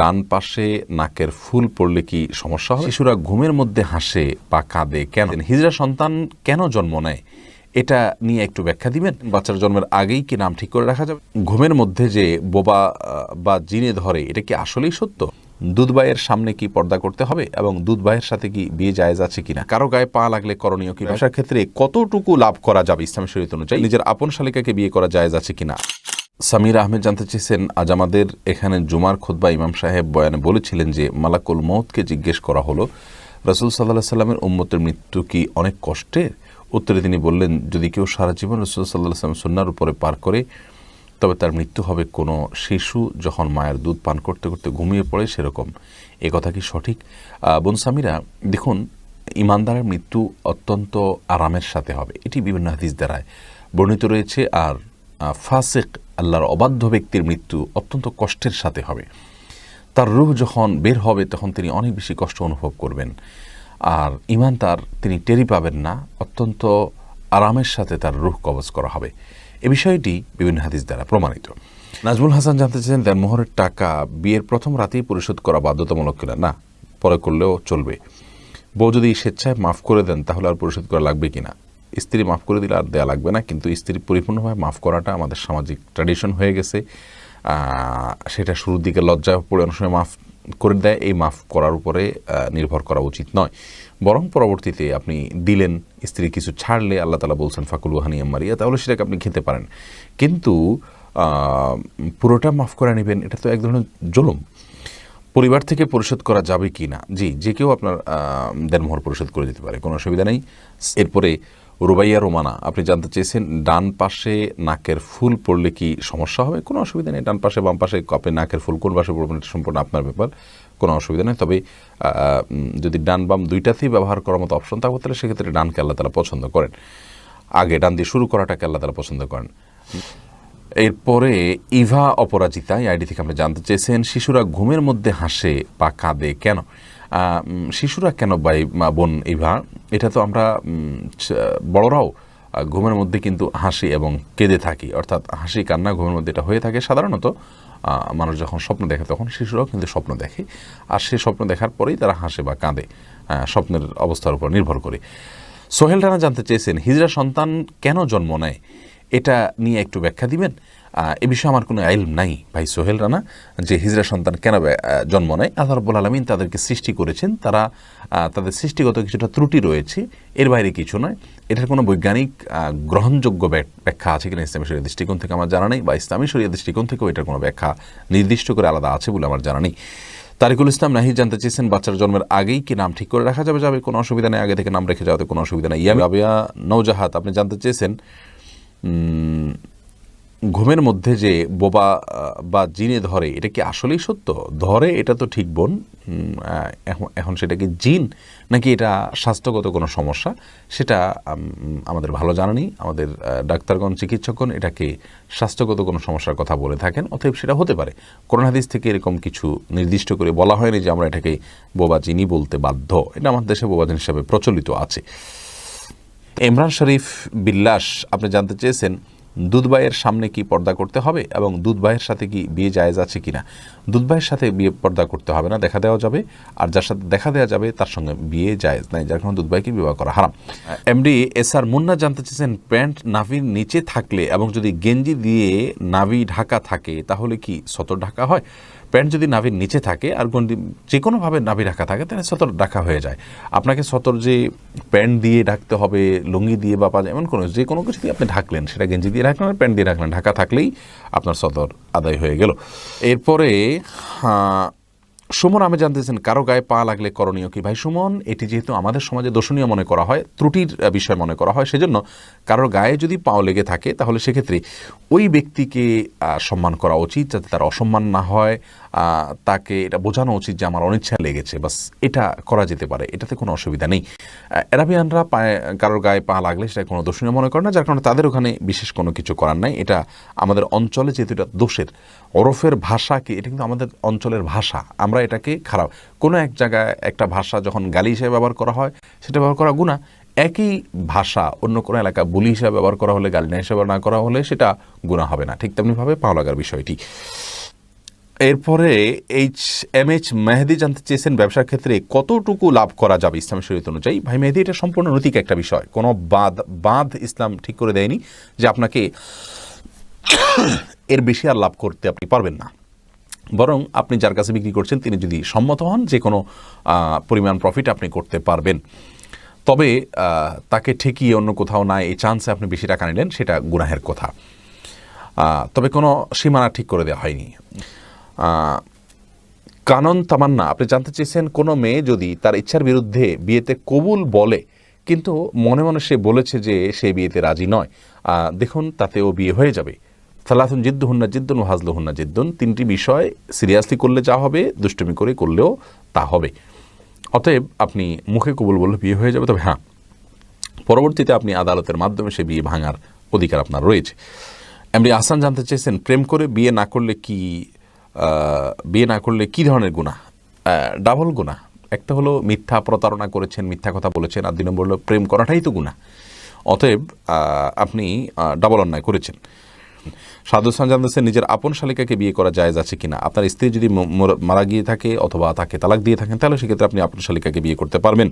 ডান পাশে নাকের ফুল পড়লে কি সমস্যা হয়? শিশুরা ঘুমের মধ্যে হাসে বা কাঁদে কেন? হিজরা সন্তান কেন জন্ম নেয়? এটা নিয়ে একটু ব্যাখ্যা দিবেন? বাচ্চার জন্মের আগেই কি নাম ঠিক করে রাখা যাবে? ঘুমের মধ্যে যে বোবা বা জিনে ধরে, এটা কি আসলেই সত্য? দুধবাইয়ের সামনে কি পর্দা করতে হবে এবং দুধবাইয়ের সাথে কি বিয়ে জায়েজ আছে কিনা? কারও গায়ে পা লাগলে করণীয় কি? ব্যবসার ক্ষেত্রে কতটুকু লাভ করা যাবে ইসলাম শরীয়ত অনুযায়ী? নিজের আপন শালিকাকে বিয়ে করা জায়েজ আছে কিনা? সামির আহমেদ জানতে চেয়েছেন আজ আমাদের এখানে জুমার খোদবা ইমাম সাহেব বয়ানে বলেছিলেন যে মালাকুল মৌতকে জিজ্ঞেস করা হলো রসুল সাল্লাহ সাল্লামের উম্মতের মৃত্যু কি অনেক কষ্টের? উত্তরে তিনি বললেন যদি কেউ সারা জীবন রসুল সাল্লাহ সাল্লাম সন্ন্যার উপরে পার করে তবে তার মৃত্যু হবে কোনো শিশু যখন মায়ের দুধ পান করতে করতে ঘুমিয়ে পড়ে সেরকম। এ কথা কি সঠিক? আহ, বোন সামিরা দেখুন ইমানদারের মৃত্যু অত্যন্ত আরামের সাথে হবে এটি বিভিন্ন হাদিস দ্বারায় বর্ণিত রয়েছে আর ফাসেক, আল্লাহর অবাধ্য ব্যক্তির মৃত্যু অত্যন্ত কষ্টের সাথে হবে। তার রূহ যখন বের হবে, তখন তিনি অনেক বেশি কষ্ট অনুভব করবেন। আর ইমান তার, তিনি টেরি পাবেন না। অত্যন্ত আরামের সাথে তার রূহ কবজ করা হবে। এ বিষয়টি বিভিন্ন হাদিস দ্বারা প্রমাণিত। নাজমুল হাসান জানতে চান দেন মোহরের টাকা বিয়ের প্রথম রাতেই পরিশোধ করা বাধ্যতামূলক কিনা? না, পরে করলেও চলবে। বউ যদি স্বেচ্ছায় মাফ করে দেন, তাহলে আর পরিশোধ করা লাগবে কিনা? স্ত্রী মাফ করে দিলে আর দেয়া লাগবে না, কিন্তু স্ত্রী পরিপূর্ণভাবে মাফ করাটা আমাদের সামাজিক ট্র্যাডিশন হয়ে গেছে। সেটা শুরুর দিকে লজ্জা পড়ে অনেক সময় মাফ করে দেয়, এই মাফ করার উপরে নির্ভর করা উচিত নয়। বরং পরবর্তীতে আপনি দিলেন, স্ত্রী কিছু ছাড়লে আল্লাহ তালা বলছেন, ফাকুল ওহানিয়া মারিয়া তাহলে সেটাকে আপনি খেতে পারেন। কিন্তু পুরোটা মাফ করে নেবেন, এটা তো এক ধরনের জুলুম। পরিবার থেকে পরিশোধ করা যাবে কি না? জি, যে কেউ আপনার দেনমোহর পরিশোধ করে দিতে পারে, কোনো অসুবিধা নেই। এরপরে রুবাইয়া রোমানা, আপনি জানতে চেয়েছেন ডান পাশে নাকের ফুল পড়লে কি সমস্যা হবে? কোনো অসুবিধা নেই, ডান পাশে, বাম পাশে, কপে নাকের ফুল, কোন পাশে পড়বেন এটা সম্পূর্ণ আপনার ব্যাপার, কোনো অসুবিধা নেই। তবে যদি ডান বাম দুইটাতেই ব্যবহার করার মতো অপশন থাকবে, তাহলে সেক্ষেত্রে ডানকে আল্লাহ তালা পছন্দ করেন। আগে ডান দিয়ে শুরু করাটাকে আল্লাহ তালা পছন্দ করেন। এরপরে ইভা অপরাজিতা, এই আইডি থেকে আপনি জানতে চেয়েছেন, শিশুরা ঘুমের মধ্যে হাসে বা কাঁদে কেন? শিশুরা কেন বাই বোন ইভা এটা তো আমরা বড়রাও ঘুমের মধ্যে কিন্তু হাসি এবং কেঁদে থাকি। অর্থাৎ হাসি, কান্না, ঘুমের মধ্যে এটা হয়ে থাকে। সাধারণত মানুষ যখন স্বপ্ন দেখে, তখন শিশুরাও কিন্তু স্বপ্ন দেখে। আর সেই স্বপ্ন দেখার পরেই তারা হাসে বা কাঁদে স্বপ্নের অবস্থার উপর নির্ভর করে। সোহেল রানা জানতে চেয়েছেন হিজরা সন্তান কেন জন্ম নেয়? এটা নিয়ে একটু ব্যাখ্যা দিবেন। এ বিষয়ে আমার কোনো আইল নাই ভাই সোহেল রানা, যে হিজরা সন্তান কেন জন্ম নেয়। আল্লাহ রব্বুল আলমিন তাদেরকে সৃষ্টি করেছেন। তারা তাদের সৃষ্টিগত কিছুটা ত্রুটি রয়েছে, এর বাইরে কিছু নয়। এটার কোনো বৈজ্ঞানিক গ্রহণযোগ্য ব্যাখ্যা আছে কিনা ইসলামী শরীয় দৃষ্টিকোণ থেকে আমার জানা নেই বা ইসলামী শরীয় দৃষ্টিকোণ থেকেও এটার কোনো ব্যাখ্যা নির্দিষ্ট করে আলাদা আছে বলে আমার জানা নেই। তারিকুল ইসলাম নাহিদ জানতে চেয়েছেন বাচ্চার জন্মের আগেই কি নাম ঠিক করে রাখা যাবে? যাবে কোনো অসুবিধা নেই, আগে থেকে নাম রেখে যাওয়াতে কোনো অসুবিধা নেই। ইয়া রাবিয়া নৌজাহাত আপনি জানতে চেয়েছেন ঘুমের মধ্যে যে বোবা বা জিনে ধরে, এটা কি আসলেই সত্য? ধরে এটা তো ঠিক বোন। এখন সেটা কি জিন? নাকি এটা স্বাস্থ্যগত কোনো সমস্যা? সেটা আমাদের ভালো জানা নেই। আমাদের ডাক্তারগণ, চিকিৎসকগণ এটাকে স্বাস্থ্যগত কোনো সমস্যার কথা বলে থাকেন, অতএব সেটা হতে পারে। করোনা হাদিস থেকে এরকম কিছু নির্দিষ্ট করে বলা হয়নি যে আমরা এটাকে বোবা জিনি বলতে বাধ্য। এটা আমাদের দেশে বোবা জিন হিসাবে প্রচলিত আছে। ইমরান শরীফ বিল্লাস, আপনি জানতে চেয়েছেন দুধবাইয়ের সামনে কি পর্দা করতে হবে এবং দুধবাইয়ের সাথে কি বিয়ে জায়েজ আছে কিনা? দুধবাইয়ের সাথে বিয়ে পর্দা করতে হবে না, দেখা দেওয়া যাবে। আর যার সাথে দেখা দেওয়া যাবে, তার সঙ্গে বিয়ে জায়েজ নাই, যার কারণে দুধবাইকে বিবাহ করা হারাম। এমডি এস আর মুন্না জানতে চেয়েছেন, প্যান্ট নাভির নিচে থাকলে এবং যদি গেঞ্জি দিয়ে নাভি ঢাকা থাকে, তাহলে কি সতর ঢাকা হয়? প্যান্ট যদি নাভির নিচে থাকে আর গন্ডি যে কোনোভাবে নাভি ঢাকা থাকে, তাহলে সতর ঢাকা হয়ে যায়। আপনাকে সতর যে প্যান্ট দিয়ে ঢাকতে হবে, লুঙ্গি দিয়ে বা পাজা এমন কোনো যে কোনো কিছু দিয়ে আপনি ঢাকলেন, সেটা গেঞ্জি দিয়ে রাখলেন আর প্যান্ট দিয়ে রাখলেন ঢাকা থাকলেই আপনার সতর আদায় হয়ে গেল। এরপরে সুমন আমি জানতেছেন কারও গায়ে পা লাগলে করণীয় কি? ভাই সুমন, এটি যেহেতু আমাদের সমাজে দোষণীয় মনে করা হয়, ত্রুটির বিষয় মনে করা হয়, সেজন্য কারোর গায়ে যদি পাও লেগে থাকে, তাহলে সেক্ষেত্রে ওই ব্যক্তিকে সম্মান করা উচিত যাতে তার অসম্মান না হয় তাকে এটা বোঝানো উচিত যে আমার অনিচ্ছা লেগেছে, বাস এটা করা যেতে পারে, এটাতে কোনো অসুবিধা নেই। অ্যারাবিয়ানরা পায়ে, কারোর গায়ে পা লাগলে সেটা কোনো দোষণীয় মনে করে না, যার কারণে তাদের ওখানে বিশেষ কোনো কিছু করার নাই। এটা আমাদের অঞ্চলে যেহেতু এটা দোষের, ওরফের ভাষা কি এটা কিন্তু আমাদের অঞ্চলের ভাষা, আমরা এটাকে খারাপ। কোনো এক জায়গায় একটা ভাষা যখন গালি হিসেবে ব্যবহার করা হয়, সেটা ব্যবহার করা গুণা একই ভাষা অন্য কোনো এলাকা বুলি হিসাবে ব্যবহার করা হলে, গালি না হিসাবে না করা হলে সেটা গুণা হবে না। ঠিক তেমনিভাবে পাও লাগার বিষয়টি। এরপরে এইচ এম এইচ মেহেদি জানতে চেয়েছেন ব্যবসার ক্ষেত্রে কতটুকু লাভ করা যাবে ইসলাম শরীয়ত অনুযায়ী? ভাই, মেহেদি এটা সম্পূর্ণ নৈতিক একটা বিষয়। কোনো বাদ বাদ ইসলাম ঠিক করে দেয়নি যে আপনাকে এর বেশি আর লাভ করতে আপনি পারবেন না। বরং আপনি যার কাছে বিক্রি করছেন, তিনি যদি সম্মত হন, যে কোনো পরিমাণ প্রফিট আপনি করতে পারবেন। তবে তাকে ঠেকিয়ে অন্য কোথাও না, এই চান্সে আপনি বেশি টাকা নিলেন, সেটা গুনাহের কথা। তবে কোনো সীমানা ঠিক করে দেওয়া হয়নি। কানন তামান্না, আপনি জানতে চেয়েছেন কোনো মেয়ে যদি তার ইচ্ছার বিরুদ্ধে বিয়েতে কবুল বলে, কিন্তু মনে মনে সে বলেছে যে সে বিয়েতে রাজি নয়। দেখুন, তাতেও বিয়ে হয়ে যাবে। সালাতুন জিদ্দু হুন্না জিদ্দুন ও হাজলু হুন্না জিদ্দুন, তিনটি বিষয় সিরিয়াসলি করলে যা হবে, দুষ্টুমি করে করলেও তা হবে। অতএব আপনি মুখে কবুল বললে বিয়ে হয়ে যাবে, তবে হ্যাঁ পরবর্তীতে আপনি আদালতের মাধ্যমে সে বিয়ে ভাঙার অধিকার আপনার রয়েছে। এমনি আহসান জানতে চেয়েছেন, প্রেম করে বিয়ে না করলে কি বিয়ে না করলে কি ধরনের গুণা ডাবল গুণা একটা হলো মিথ্যা প্রতারণা করেছেন, মিথ্যা কথা বলেছেন, আর দুই নম্বর হলো প্রেম করাটাই তো গুণা অতএব আপনি ডাবল অন্যায় করেছেন। সাধু হাসান জানতেছেন নিজের আপন শালিকাকে বিয়ে করা জায়েজ আছে কিনা? আপনার স্ত্রী যদি মারা গিয়ে থাকে অথবা তাকে তালাক দিয়ে থাকেন, তাহলে সেক্ষেত্রে আপনি আপন শালিকাকে বিয়ে করতে পারবেন।